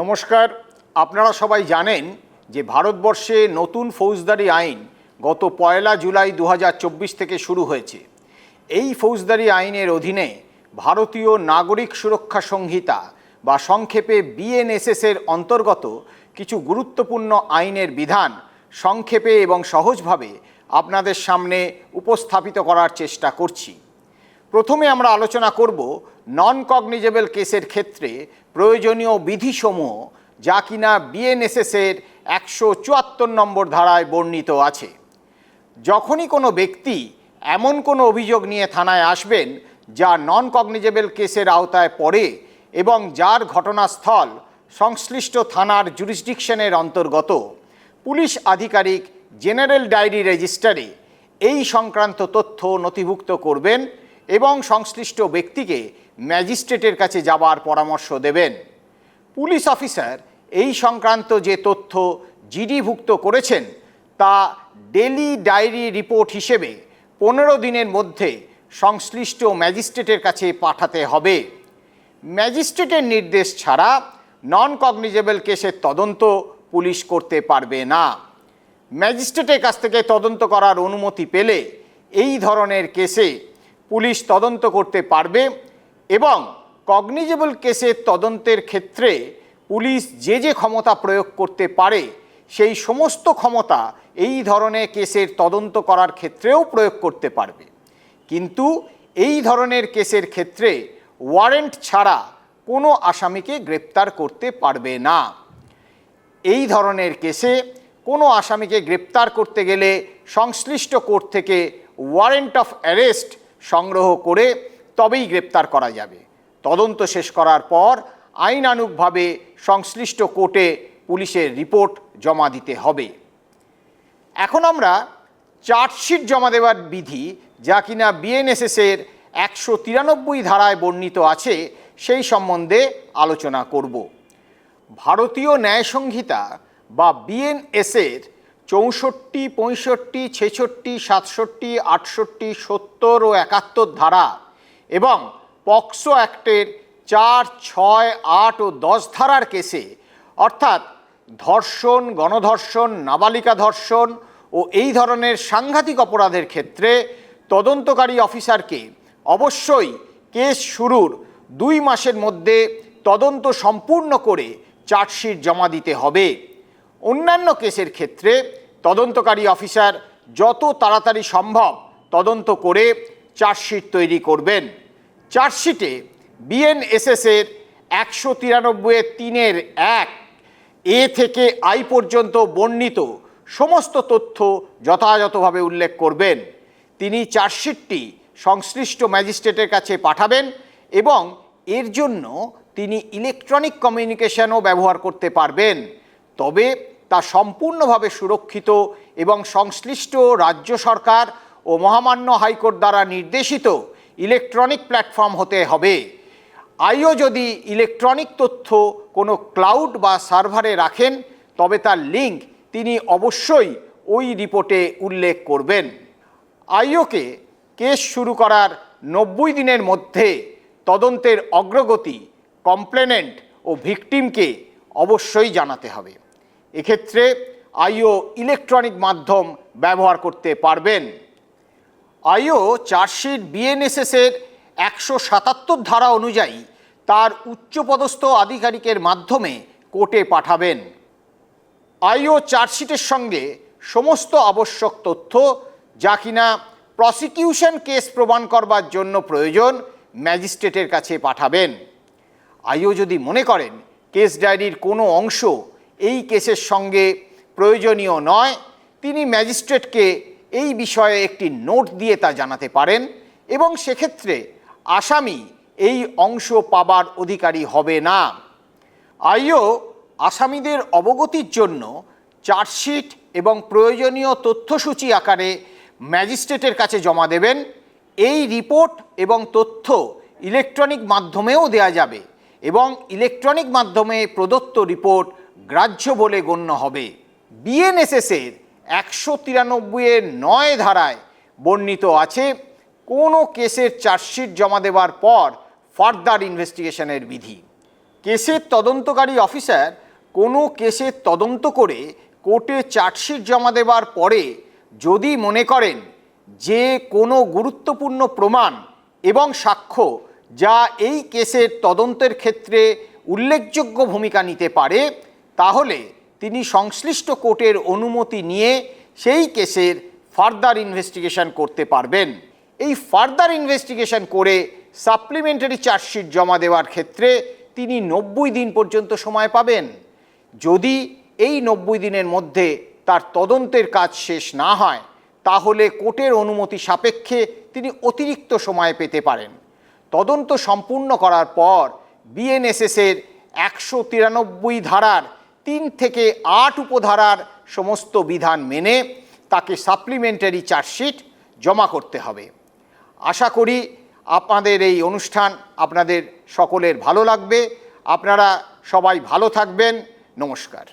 নমস্কার। আপনারা সবাই জানেন যে ভারতবর্ষে নতুন ফৌজদারি আইন গত পয়লা জুলাই দু হাজার চব্বিশ থেকে শুরু হয়েছে। এই ফৌজদারি আইনের অধীনে ভারতীয় নাগরিক সুরক্ষা সংহিতা বা সংক্ষেপে বিএনএসএস এর অন্তর্গত কিছু গুরুত্বপূর্ণ আইনের বিধান সংক্ষেপে এবং সহজভাবে আপনাদের সামনে উপস্থাপিত করার চেষ্টা করছি। প্রথমে আমরা আলোচনা করব নন কগনিজেবল কেসের ক্ষেত্রে প্রয়োজনীয় বিধিসমূহ, যা কিনা বিএনএসএস এর একশো চুয়াত্তর নম্বর ধারায় বর্ণিত আছে। যখনই কোনো ব্যক্তি এমন কোনো অভিযোগ নিয়ে থানায় আসবেন, যা নন কগনিজেবল কেসের আওতায় পড়ে এবং যার ঘটনাস্থল সংশ্লিষ্ট থানার জুরিসডিকশনের অন্তর্গত, পুলিশ আধিকারিক জেনারেল ডায়েরি রেজিস্টারে এই সংক্রান্ত তথ্য নথিভুক্ত করবেন এবং সংশ্লিষ্ট ব্যক্তিকে ম্যাজিস্ট্রেটের কাছে যাবার পরামর্শ দেবেন। পুলিশ অফিসার এই সংক্রান্ত যে তথ্য জিডিভুক্ত করেছেন, তা ডেলি ডায়েরি রিপোর্ট হিসেবে পনেরো দিনের মধ্যে সংশ্লিষ্ট ম্যাজিস্ট্রেটের কাছে পাঠাতে হবে। ম্যাজিস্ট্রেটের নির্দেশ ছাড়া নন কগনিজেবল কেসের তদন্ত পুলিশ করতে পারবে না। ম্যাজিস্ট্রেটের কাছ থেকে তদন্ত করার অনুমতি পেলে এই ধরনের কেসে পুলিশ তদন্ত করতে পারবে এবং কগনিজেবল কেসের তদন্তের ক্ষেত্রে পুলিশ যে যে ক্ষমতা প্রয়োগ করতে পারে, সেই সমস্ত ক্ষমতা এই ধরনের কেসের তদন্ত করার ক্ষেত্রেও প্রয়োগ করতে পারবে। কিন্তু এই ধরনের কেসের ক্ষেত্রে ওয়ারেন্ট ছাড়া কোনো আসামিকে গ্রেপ্তার করতে পারবে না। এই ধরনের কেসে কোনো আসামিকে গ্রেপ্তার করতে গেলে সংশ্লিষ্ট কোর্ট থেকে ওয়ারেন্ট অফ অ্যারেস্ট সংগ্রহ করে তবেই গ্রেপ্তার করা যাবে। তদন্ত শেষ করার পর আইনানুগভাবে সংশ্লিষ্ট কোর্টে পুলিশের রিপোর্ট জমা দিতে হবে। এখন আমরা চার্জশিট জমা দেওয়ার বিধি, যা কিনা বিএনএসএস এর একশো তিরানব্বই ধারায় বর্ণিত আছে, সেই সম্বন্ধে আলোচনা করব। ভারতীয় ন্যায় সংহিতা বা বিএনএস এর চৌষট্টি, পঁয়ষট্টি, ছেষট্টি, সাতষট্টি, আটষট্টি, সত্তর ও একাত্তর ধারা এবং পক্সো অ্যাক্টের চার, ছয়, আট ও দশ ধারার কেসে, অর্থাৎ ধর্ষণ, গণধর্ষণ, নাবালিকা ধর্ষণ ও এই ধরনের সাংঘাতিক অপরাধের ক্ষেত্রে তদন্তকারী অফিসারকে অবশ্যই কেস শুরুর দুই মাসের মধ্যে তদন্ত সম্পূর্ণ করে চার্জশিট জমা দিতে হবে। অন্যান্য কেসের ক্ষেত্রে তদন্তকারী অফিসার যত তাড়াতাড়ি সম্ভব তদন্ত করে চার্জশিট তৈরি করবেন। চার্জশিটে বিএনএসএস এর একশো তিরানব্বই তিনের এক, এ থেকে আই পর্যন্ত বর্ণিত সমস্ত তথ্য যথাযথভাবে উল্লেখ করবেন। তিনি চার্জশিটটি সংশ্লিষ্ট ম্যাজিস্ট্রেটের কাছে পাঠাবেন এবং এর জন্য তিনি ইলেকট্রনিক কমিউনিকেশনও ব্যবহার করতে পারবেন। তবে তা সম্পূর্ণভাবে সুরক্ষিত এবং সংশ্লিষ্ট রাজ্য সরকার ও মহামান্য হাইকোর্ট দ্বারা নির্দেশিত ইলেকট্রনিক প্ল্যাটফর্ম হতে হবে। আইও যদি ইলেকট্রনিক তথ্য কোনো ক্লাউড বা সার্ভারে রাখেন, তবে তার লিঙ্ক তিনি অবশ্যই ওই রিপোর্টে উল্লেখ করবেন। আইওকে কেস শুরু করার নব্বই দিনের মধ্যে তদন্তের অগ্রগতি, কমপ্লেনেন্ট ও ভিকটিমকে অবশ্যই জানাতে হবে। এক্ষেত্রে আইও ইলেকট্রনিক মাধ্যম ব্যবহার করতে পারবেন। আইও চার্জশিট বিএনএসএস এর একশো সাতাত্তর ধারা অনুযায়ী তার উচ্চপদস্থ আধিকারিকের মাধ্যমে কোর্টে পাঠাবেন। আইও চার্জশিটের সঙ্গে সমস্ত আবশ্যক তথ্য যা কিনা প্রসিকিউশন কেস প্রমাণ করবার জন্য প্রয়োজন ম্যাজিস্ট্রেটের কাছে পাঠাবেন। আইও যদি মনে করেন কেস ডায়েরির কোনো অংশ এই কেসের সঙ্গে প্রয়োজনীয় নয়। তিনি ম্যাজিস্ট্রেটকে এই বিষয়ে একটি নোট দিয়ে তা জানাতে পারেন এবং সেক্ষেত্রে আসামি এই অংশ পাবার অধিকারী হবে না। আইও আসামিদের অবগতির জন্য চার্জশিট এবং প্রয়োজনীয় তথ্যসূচি আকারে ম্যাজিস্ট্রেটের কাছে জমা দেবেন। এই রিপোর্ট এবং তথ্য ইলেকট্রনিক মাধ্যমেও দেয়া যাবে। এবং ইলেকট্রনিক মাধ্যমে প্রদত্ত রিপোর্ট গ্রাহ্য বলে গণ্য হবে। বিএনএসএস এর একশো তিরানব্বইয়ের নয় ধারায় বর্ণিত আছে, কোনো কেসের চার্জশিট জমা দেওয়ার পর ফার্দার ইনভেস্টিগেশনের বিধি। কেসের তদন্তকারী অফিসার কোনো কেসের তদন্ত করে কোর্টে চার্জশিট জমা দেওয়ার পরে যদি মনে করেন যে কোনো গুরুত্বপূর্ণ প্রমাণ এবং সাক্ষ্য যা এই কেসের তদন্তের ক্ষেত্রে উল্লেখযোগ্য ভূমিকা নিতে পারে, তাহলে তিনি সংশ্লিষ্ট কোর্টের অনুমতি নিয়ে সেই কেসের ফার্দার ইনভেস্টিগেশন করতে পারবেন। এই ফার্দার ইনভেস্টিগেশন করে সাপ্লিমেন্টারি চার্জশিট জমা দেওয়ার ক্ষেত্রে তিনি নব্বই দিন পর্যন্ত সময় পাবেন। যদি এই নব্বই দিনের মধ্যে তার তদন্তের কাজ শেষ না হয়, তাহলে কোর্টের অনুমতি সাপেক্ষে তিনি অতিরিক্ত সময় পেতে পারেন। তদন্ত সম্পূর্ণ করার পর বিএনএসএসের একশো তিরানব্বই ধারার তিন থেকে আট উপধারার সমস্ত বিধান মেনে তাকে সাপ্লিমেন্টারি চার্জশিট জমা করতে হবে। আশা করি আপনাদের এই অনুষ্ঠান আপনাদের সকলের ভালো লাগবে। আপনারা সবাই ভালো থাকবেন। নমস্কার।